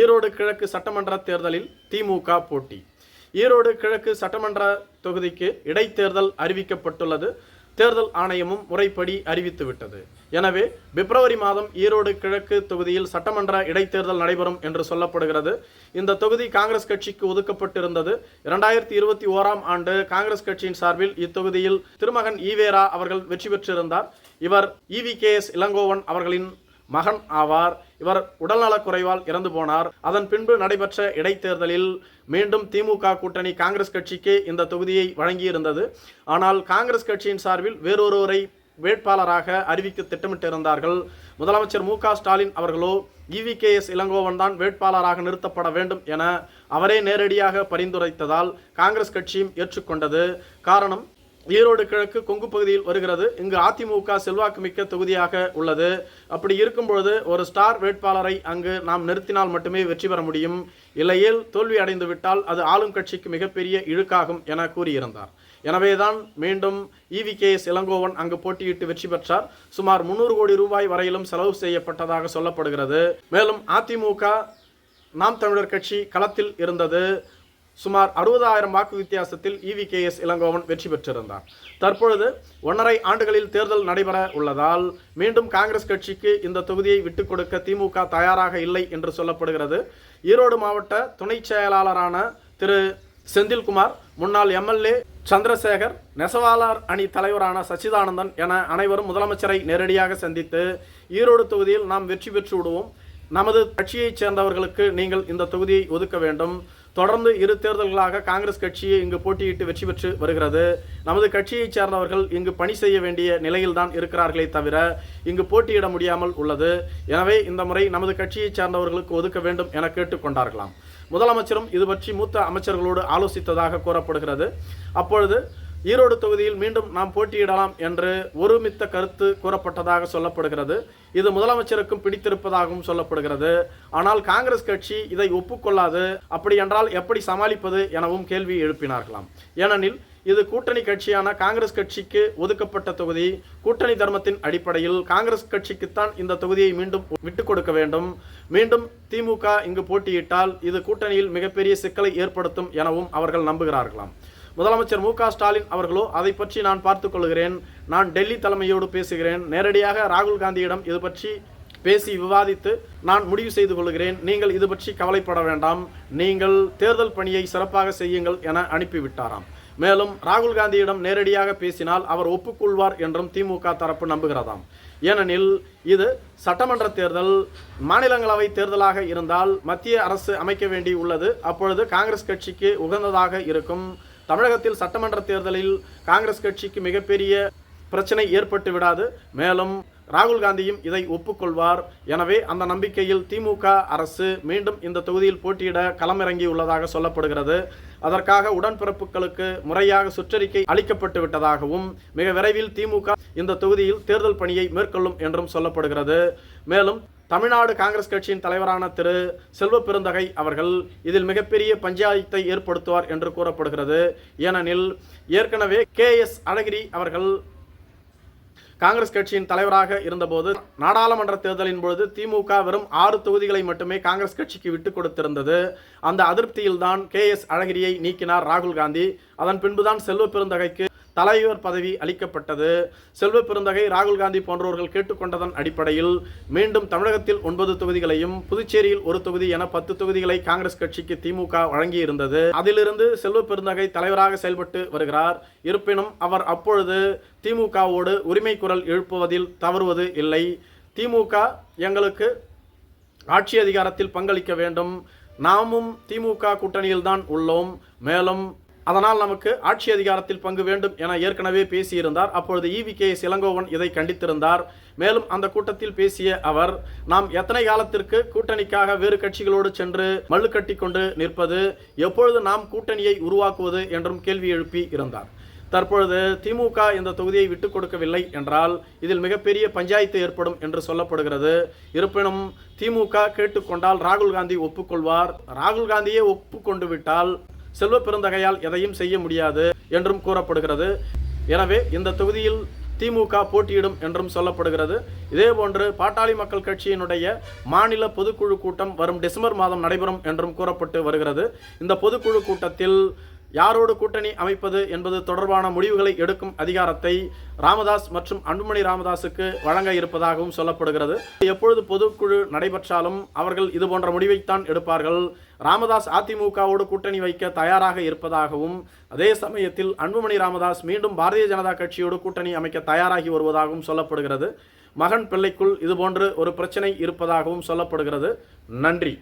ஈரோடு கிழக்கு சட்டமன்ற தேர்தலில் திமுக போட்டி. ஈரோடு கிழக்கு சட்டமன்ற தொகுதிக்கு இடைத்தேர்தல் அறிவிக்கப்பட்டுள்ளது. தேர்தல் ஆணையமும் முறைப்படி அறிவித்துவிட்டது எனவே பிப்ரவரி மாதம் ஈரோடு கிழக்கு தொகுதியில் சட்டமன்ற இடைத்தேர்தல் நடைபெறும் என்று சொல்லப்படுகிறது. இந்த தொகுதி காங்கிரஸ் கட்சிக்கு ஒதுக்கப்பட்டிருந்தது. இரண்டாயிரத்தி இருபத்தி ஓராம் ஆண்டு காங்கிரஸ் கட்சியின் சார்பில் இத்தொகுதியில் திருமகன் ஈவேரா அவர்கள் வெற்றி பெற்றிருந்தார். இவர் இவி கே எஸ் இளங்கோவன் அவர்களின் மகன் ஆவார். இவர் உடல்நலக் குறைவால் இறந்து போனார். அதன் பின்பு நடைபெற்ற இடைத்தேர்தலில் மீண்டும் திமுக கூட்டணி காங்கிரஸ் கட்சிக்கு இந்த தொகுதியை வழங்கியிருந்தது. ஆனால் காங்கிரஸ் கட்சியின் சார்பில் வேறொருவரை வேட்பாளராக அறிவிக்க திட்டமிட்டிருந்தார்கள். முதலமைச்சர் மு க ஸ்டாலின் அவர்களோ இவி கே எஸ் இளங்கோவன் தான் வேட்பாளராக நிறுத்தப்பட வேண்டும் என அவரே நேரடியாக பரிந்துரைத்ததால் காங்கிரஸ் கட்சியும் ஏற்றுக்கொண்டது. காரணம் ஈரோடு கிழக்கு கொங்கு பகுதியில் வருகிறது. இங்கு அதிமுக செல்வாக்குமிக்க தொகுதியாக உள்ளது. அப்படி இருக்கும் பொழுது ஒரு ஸ்டார் வேட்பாளரை அங்கு நாம் நிறுத்தினால் மட்டுமே வெற்றி பெற முடியும். இல்லையில் தோல்வி அடைந்து விட்டால் அது ஆளும் கட்சிக்கு மிகப்பெரிய இழுக்காகும் என கூறியிருந்தார். எனவேதான் மீண்டும் இவி கே எஸ் இளங்கோவன் அங்கு போட்டியிட்டு வெற்றி பெற்றார். சுமார் முன்னூறு கோடி ரூபாய் வரையிலும் செலவு செய்யப்பட்டதாக சொல்லப்படுகிறது. மேலும் அதிமுக நாம் தமிழர் கட்சி களத்தில் இருந்தது. சுமார் அறுபதாயிரம் வாக்கு வித்தியாசத்தில் இவி கே எஸ் இளங்கோவன் வெற்றி பெற்றிருந்தார். தற்பொழுது ஒன்றரை ஆண்டுகளில் தேர்தல் நடைபெற உள்ளதால் மீண்டும் காங்கிரஸ் கட்சிக்கு இந்த தொகுதியை விட்டுக் கொடுக்க திமுக தயாராக இல்லை என்று சொல்லப்படுகிறது. ஈரோடு மாவட்ட துணை செயலாளரான திரு செந்தில்குமார் முன்னாள் எம்எல்ஏ சந்திரசேகர் நெசவாளர் அணி தலைவரான சச்சிதானந்தன் என அனைவரும் முதலமைச்சரை நேரடியாக சந்தித்து ஈரோடு தொகுதியில் நாம் வெற்றி பெற்று விடுவோம். நமது கட்சியைச் சேர்ந்தவர்களுக்கு நீங்கள் இந்த தொகுதியை ஒதுக்க வேண்டும். தொடர்ந்து இரு தேர்தல்களாக காங்கிரஸ் கட்சியை இங்கு போட்டியிட்டு வெற்றி பெற்று வருகிறது. நமது கட்சியைச் சேர்ந்தவர்கள் இங்கு பணி செய்ய வேண்டிய நிலையில்தான் இருக்கிறார்களே தவிர இங்கு போட்டியிட முடியாமல் உள்ளது. எனவே இந்த முறை நமது கட்சியைச் சேர்ந்தவர்களுக்கு ஒதுக்க வேண்டும் என கேட்டுக்கொண்டார்களாம். முதலமைச்சரும் இது பற்றி மூத்த அமைச்சர்களோடு ஆலோசித்ததாக கூறப்படுகிறது. அப்பொழுது ஈரோடு தொகுதியில் மீண்டும் நாம் போட்டியிடலாம் என்று ஒருமித்த கருத்து கூறப்பட்டதாக சொல்லப்படுகிறது. இது முதலமைச்சருக்கும் பிடித்திருப்பதாகவும் சொல்லப்படுகிறது. ஆனால் காங்கிரஸ் கட்சி இதை ஒப்புக்கொள்ளாது. அப்படி என்றால் எப்படி சமாளிப்பது எனவும் கேள்வி எழுப்பினார்களாம். ஏனெனில் இது கூட்டணி கட்சியான காங்கிரஸ் கட்சிக்கு ஒதுக்கப்பட்ட தொகுதி. கூட்டணி தர்மத்தின் அடிப்படையில் காங்கிரஸ் கட்சிக்குத்தான் இந்த தொகுதியை மீண்டும் விட்டுக் கொடுக்க வேண்டும். மீண்டும் திமுக இங்கு போட்டியிட்டால் இது கூட்டணியில் மிகப்பெரிய சிக்கலை ஏற்படுத்தும் எனவும் அவர்கள் நம்புகிறார்களாம். முதலமைச்சர் மு ஸ்டாலின் அவர்களோ அதை பற்றி நான் பார்த்துக் கொள்கிறேன். நான் டெல்லி தலைமையோடு பேசுகிறேன். நேரடியாக ராகுல் காந்தியிடம் இது பற்றி பேசி விவாதித்து நான் முடிவு செய்து கொள்கிறேன். நீங்கள் இது பற்றி கவலைப்பட வேண்டாம். நீங்கள் தேர்தல் பணியை சிறப்பாக செய்யுங்கள் என அனுப்பிவிட்டாராம். மேலும் ராகுல் காந்தியிடம் நேரடியாக பேசினால் அவர் ஒப்புக்கொள்வார் என்றும் திமுக தரப்பு நம்புகிறதாம். ஏனெனில் இது சட்டமன்ற தேர்தல் மாநிலங்களவை தேர்தலாக இருந்தால் மத்திய அரசு அமைக்க வேண்டி உள்ளது. அப்பொழுது காங்கிரஸ் கட்சிக்கு உகந்ததாக இருக்கும். தமிழகத்தில் சட்டமன்ற தேர்தலில் காங்கிரஸ் கட்சிக்கு மிகப்பெரிய பிரச்சனை ஏற்பட்டு விடாது. மேலும் ராகுல் காந்தியும் இதை ஒப்புக்கொள்வார். எனவே அந்த நம்பிக்கையில் திமுக அரசு மீண்டும் இந்த தொகுதியில் போட்டியிட களமிறங்கியுள்ளதாக சொல்லப்படுகிறது. அதற்காக உடன்பிறப்புகளுக்கு முறையாக சுற்றறிக்கை அளிக்கப்பட்டு விட்டதாகவும் மிக விரைவில் திமுக இந்த தொகுதியில் தேர்தல் பணியை மேற்கொள்ளும் என்றும் சொல்லப்படுகிறது. மேலும் தமிழ்நாடு காங்கிரஸ் கட்சியின் தலைவரான திரு. செல்வ பெருந்தகை அவர்கள் இதில் மிகப்பெரிய பஞ்சாயத்தை ஏற்படுத்துவார் என்று கூறப்படுகிறது. ஏனெனில் ஏற்கனவே கே. எஸ். அழகிரி அவர்கள் காங்கிரஸ் கட்சியின் தலைவராக இருந்தபோது நாடாளுமன்ற தேர்தலின் பொழுது திமுக வெறும் ஆறு தொகுதிகளை மட்டுமே காங்கிரஸ் கட்சிக்கு விட்டு கொடுத்திருந்தது. அந்த அதிருப்தியில்தான் கே. எஸ். அழகிரியை நீக்கினார் ராகுல் காந்தி. அதன் பின்புதான் செல்வ பெருந்தகைக்கு தலைவர் பதவி அளிக்கப்பட்டது. செல்வ பெருந்தகை ராகுல் காந்தி போன்றவர்கள் கேட்டுக்கொண்டதன் அடிப்படையில் மீண்டும் தமிழகத்தில் ஒன்பது தொகுதிகளையும் புதுச்சேரியில் ஒரு தொகுதி என பத்து தொகுதிகளை காங்கிரஸ் கட்சிக்கு திமுக வழங்கியிருந்தது. அதிலிருந்து செல்வ பெருந்தகை தலைவராக செயல்பட்டு வருகிறார். இருப்பினும் அவர் அப்பொழுது திமுகவோடு உரிமை குரல் எழுப்புவதில் தவறுவது இல்லை. திமுக எங்களுக்கு ஆட்சி அதிகாரத்தில் பங்களிக்க வேண்டும். நாமும் திமுக கூட்டணியில்தான் உள்ளோம். மேலும் அதனால் நமக்கு ஆட்சி அதிகாரத்தில் பங்கு வேண்டும் என ஏற்கனவே பேசியிருந்தார். அப்பொழுது இவி கே எஸ் இளங்கோவன் இதை கண்டித்திருந்தார். மேலும் அந்த கூட்டத்தில் பேசிய அவர் நாம் எத்தனை காலத்திற்கு கூட்டணிக்காக வேறு கட்சிகளோடு சென்று மல்லு கட்டி கொண்டு நிற்பது எப்பொழுது நாம் கூட்டணியை உருவாக்குவது என்றும் கேள்வி எழுப்பி இருந்தார். தற்பொழுது திமுக இந்த தொகுதியை விட்டுக் கொடுக்கவில்லை என்றால் இதில் மிகப்பெரிய பஞ்சாயத்து ஏற்படும் என்று சொல்லப்படுகிறது. இருப்பினும் திமுக கேட்டுக்கொண்டால் ராகுல் காந்தி ஒப்புக்கொள்வார். ராகுல் காந்தியே ஒப்புக்கொண்டு விட்டால் செல்வ பெருந்தகையால் எதையும் செய்ய முடியாது என்றும் கூறப்படுகிறது. எனவே இந்த தொகுதியில் திமுக போட்டியிடும் என்றும் சொல்லப்படுகிறது. இதேபோன்று பாட்டாளி மக்கள் கட்சியினுடைய மாநில பொதுக்குழு கூட்டம் வரும் டிசம்பர் மாதம் நடைபெறும் என்றும் கூறப்பட்டு வருகிறது. இந்த பொதுக்குழு கூட்டத்தில் யாரோடு கூட்டணி அமைப்பது என்பது தொடர்பான முடிவுகளை எடுக்கும் அதிகாரத்தை ராமதாஸ் மற்றும் அன்புமணி ராமதாஸுக்கு வழங்க இருப்பதாகவும் சொல்லப்படுகிறது. எப்பொழுது பொதுக்குழு நடைபெற்றாலும் அவர்கள் இது போன்ற முடிவைத்தான் எடுப்பார்கள். ராமதாஸ் அதிமுகவோடு கூட்டணி வைக்க தயாராக இருப்பதாகவும் அதே சமயத்தில் அன்புமணி ராமதாஸ் மீண்டும் பாரதிய ஜனதா கட்சியோடு கூட்டணி அமைக்க தயாராகி வருவதாகவும் சொல்லப்படுகிறது. மகன் பிள்ளைக்குள் இதுபோன்று ஒரு பிரச்சனை இருப்பதாகவும் சொல்லப்படுகிறது. நன்றி.